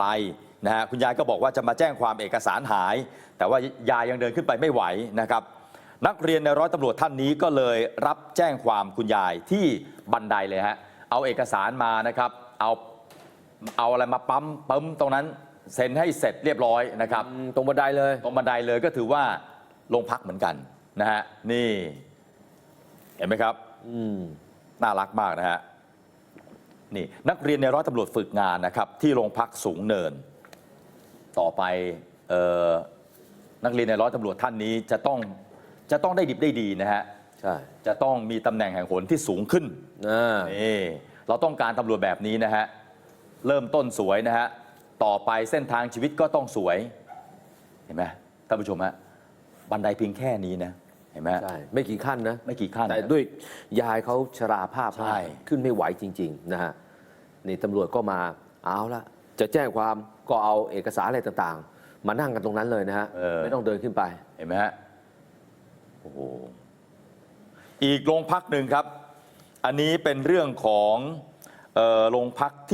ไปนะฮะคุณยายก็บอกว่าจะมาแจ้งความเอกสารหาย แต่ว่ายายยังเดินขึ้นไปไม่ไหวนะครับ นักเรียนในร้อยตำรวจท่านนี้ก็เลยรับแจ้งความคุณยายที่บันไดเลยฮะเอาเอกสารมานะครับเอาเอาอะไรมาปั๊มปั๊มตรงนั้นเซ็นให้เสร็จเรียบร้อยนะครับอืมตรงบันไดเลย ตรงบันไดเลยก็ถือว่าโรงพักเหมือนกันนะฮะนี่ เห็นไหมครับอืมน่ารักมากนะฮะ นี่นักเรียนในร้อยตำรวจฝึกงานนะครับที่โรงพักสูงเนิน ต่อไปเอ่อนักเรียนในร้อยตำรวจท่านนี้จะต้องจะต้องได้ดิบได้ดีนะฮะใช่จะต้องมีตำแหน่งแห่งหนที่สูงขึ้นอ่านี่เราต้องการตำรวจแบบนี้นะฮะเริ่มต้นสวยนะฮะต่อไปเส้นทางชีวิตก็ต้องสวย เห็นไหมท่านผู้ชมฮะบันไดเพียงแค่นี้นะ เห็นไหมฮะใช่ไม่กี่ขั้นนะ ไม่กี่ขั้น แต่นะด้วยยายเขาชราภาพใช่มากขึ้นไม่ไหวจริง ๆ นะฮะนี่ตำรวจก็มาเอาละจะแจ้งความก็เอาเอกสารอะไรต่างๆ มานั่งกันตรงนั้นเลยนะฮะไม่ต้องเดินขึ้นไปเห็นไหมฮะโอ้โหอีกโรงพักหนึ่งครับ อันนี้เป็นเรื่องของเอ่อโรงพัก